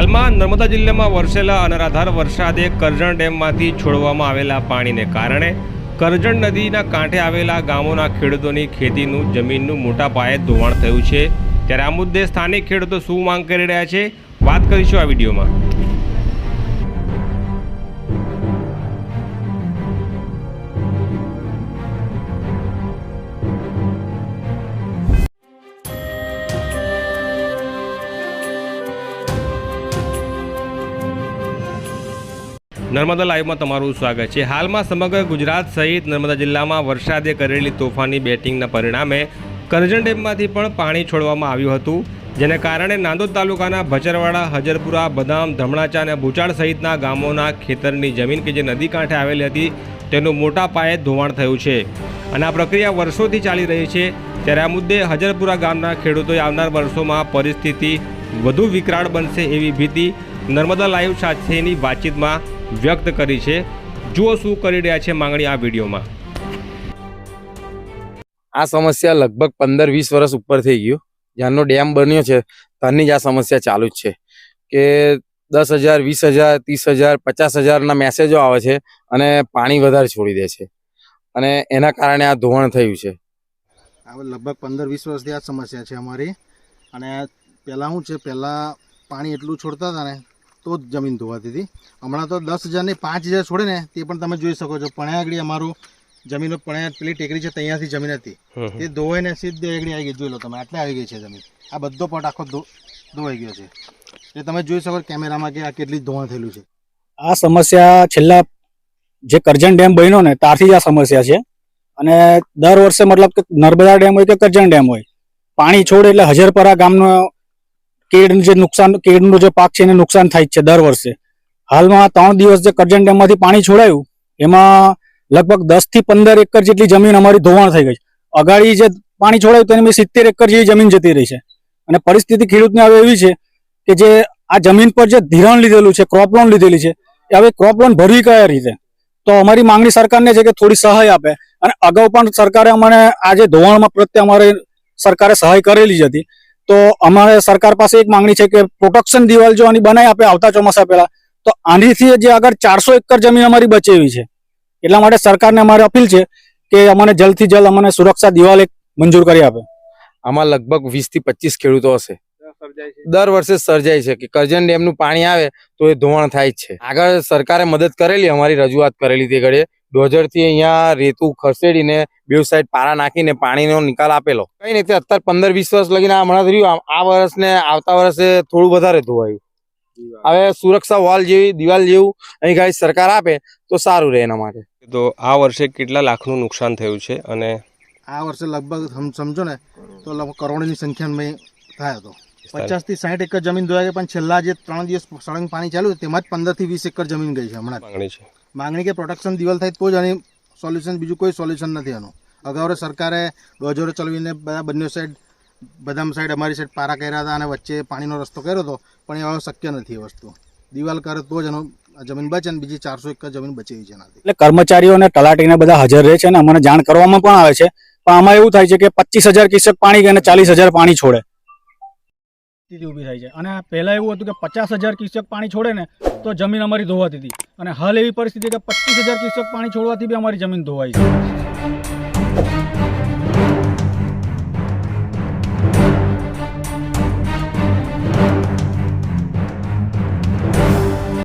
હાલમાં નર્મદા જિલ્લામાં વરસેલા અનરાધાર વરસાદે કરજણ ડેમમાંથી છોડવામાં આવેલા પાણીને કારણે કરજણ નદીના કાંઠે આવેલા ગામોના ખેડૂતોની ખેતીનું, જમીનનું મોટા પાયે ધોવાણ થયું છે. ત્યારે આ મુદ્દે સ્થાનિક ખેડૂતો શું માંગ કરી રહ્યા છે? વાત કરીશું આ વિડીયોમાં. નર્મદા લાઈવમાં તમારું સ્વાગત છે. હાલમાં સમગ્ર ગુજરાત સહિત નર્મદા જિલ્લામાં વરસાદે કરેલી તોફાની બેટિંગના પરિણામે કરજણ ડેમમાંથી પણ પાણી છોડવામાં આવ્યું હતું, જેને કારણે નાંદોદ તાલુકાના ભચરવાડા, હજરપુરા, બદામ, ધમણાચા અને ભૂચાળ સહિતના ગામોના ખેતરની જમીન કે જે નદી કાંઠે આવેલી હતી, તેનું મોટા પાયે ધોવાણ થયું છે. અને આ પ્રક્રિયા વર્ષોથી ચાલી રહી છે. ત્યારે આ મુદ્દે હજરપુરા ગામના ખેડૂતોએ આવનાર વર્ષોમાં પરિસ્થિતિ વધુ વિકરાળ બનશે એવી ભીતિ નર્મદા લાઈવ સાથેની વાતચીતમાં વ્યક્ત કરી છે. જુઓ શું કરી રહ્યા છે માંગણી આ વિડીયોમાં. આ સમસ્યા લગભગ પંદર વીસ વર્ષ ઉપર થઈ ગયું. જ્યારનો ડેમ બન્યો છે ત્યારની જ આ સમસ્યા ચાલુ જ છે. કે દસ હજાર વીસ હજાર ત્રીસ હજાર પચાસ હજારના મેસેજો આવે છે અને પાણી વધારે છોડી દે છે. અને એના કારણે આ ધોવાણ થયું છે. હવે લગભગ પંદર વીસ વર્ષથી આ સમસ્યા છે અમારી. અને પહેલાં શું છે પહેલાં પાણી એટલું છોડતા હતા ને તો જ જમીન ધોવાતી હતી. હમણાં તો દસ હજારને પાંચ હજાર છોડે ને તે પણ તમે જોઈ શકો છો. પણ્યા આગળ અમારું જમીનો પણ્યા પેલી ટેકરી છે ત્યાંથી જમીન હતી. તે ધોવાઈને સીધી આગળ આવી ગઈ જોઈ લો તમે આટલે આવી ગઈ છે જમીન. આ બધો પટ આખો ધોવાઈ ગયો છે. એ તમે જોઈ શકો કેમેરામાં કે આ કેટલી ધોવા થયેલું છે. આ સમસ્યા છેલ્લા જે કરજણ ડેમ બન્યો ને ત્યારથી જ આ સમસ્યા છે. અને દર વર્ષે મતલબ કે નર્મદા ડેમ હોય કે કરજણ ડેમ હોય પાણી છોડે એટલે હજરપરા ગામનો કેળનું જે નુકસાન, કેળનો જે પાક છે એને નુકસાન થાય છે દર વર્ષે. હાલમાં ત્રણ દિવસ જે કરજણ ડેમમાંથી પાણી છોડાયું, એમાં લગભગ દસથી પંદર એકર જેટલી જમીન અમારી ધોવાણ થઈ ગઈ છે. અગાડી જે પાણી છોડાયું તેની સિત્તેર એકર જેવી જમીન જતી રહી છે. અને પરિસ્થિતિ ખેડૂતને હવે એવી છે કે જે આ જમીન પર જે ધિરાણ લીધેલું છે ક્રોપ લોન લીધેલી છે, એ હવે ક્રોપ લોન ભરવી કયા રીતે? તો અમારી માંગણી સરકારને છે કે થોડી સહાય આપે. અને અગાઉ પણ સરકારે અમને આજે ધોવાણમાં પ્રત્યે અમારે સરકારે સહાય કરેલી જ હતી. તો અમારે સરકાર પાસે એક માંગણી છે કે પ્રોટેક્શન દિવાલ જો આની બનાવી આપે આવતા ચોમાસા પહેલા તો આંધીથી જે આગળ ચારસો એકર જમીન અમારી બચેવી છે. એટલા માટે સરકારને અમારે અપીલ છે કે અમને જલ્દથી જલ્દ અમને સુરક્ષા દિવાલ એક મંજૂર કરી આપે. આમાં લગભગ વીસથી પચીસ ખેડૂતો હશે. દર વર્ષે સર્જાય છે કે કરજણ ડેમનું પાણી આવે તો એ ધોવાણ થાય જ છે. આગળ સરકારે મદદ કરેલી અમારી રજૂઆત કરેલી તે ઘડે ડોઝરથી અહીંયા રેતું ખસેડીને બેઉ સાઈડ પારા નાખીને પાણીનો નિકાલ આપેલો. કઈ નહીં તે અત્યારે પંદર વીસ વર્ષ લગીને આ હમણાં રહ્યું આ- વર્ષ વર્ષને આવતા વર્ષે થોડું વધારે ધોવાયું. હવે સુરક્ષા વોલ જેવી દિવાલ જેવું અહીં ગાઈ સરકાર આપે તો સારું રહે એના માટે. તો આ વર્ષે કેટલા લાખનું નુકસાન થયું છે અને આ વર્ષે લગભગ સમજો ને તો લગભગ કરોડોની સંખ્યામાં થાય હતો પચાસથી સાઠ એકર જમીન ધોયા ગઈ પણ છેલ્લા જે ત્રણ દિવસ સળંગ પાણી ચાલ્યું તેમાં જ પંદરથી વીસ એકર જમીન ગઈ છે હમણાં માંગણી છે. માંગણી કે પ્રોટેક્શન દિવાલ થાય તો જ આની સોલ્યુશન બીજું કોઈ સોલ્યુશન નથી એનું અગાઉ સરકારે ડોઝરો ચલાવીને બધા બંને સાઈડ બદામ સાઈડ અમારી સાઈડ પારા કર્યા હતા અને વચ્ચે પાણીનો રસ્તો કર્યો હતો પણ એ હવે શક્ય નથી એ વસ્તુ. દિવાલ કરે તો જ એનો જમીન બચે ને બીજી ચારસો એકર જમીન બચે એવી છે એનાથી. એટલે કર્મચારીઓ અને તલાટીને બધા હાજર રહે છે અને અમને જાણ કરવામાં પણ આવે છે પણ આમાં એવું થાય છે કે પચીસ હજાર કિસક પાણી અને ચાલીસ હજાર પાણી છોડે. સ્થિતિ ઊભી થાય છે. અને પહેલાં એવું હતું કે પચાસ હજાર કિસ્સક પાણી છોડે ને તો જમીન અમારી ધોવાતી હતી. અને હાલ એવી પરિસ્થિતિ કે પચીસ હજાર કિસ્સક પાણી છોડવાથી બી અમારી જમીન ધોવાઈ છે.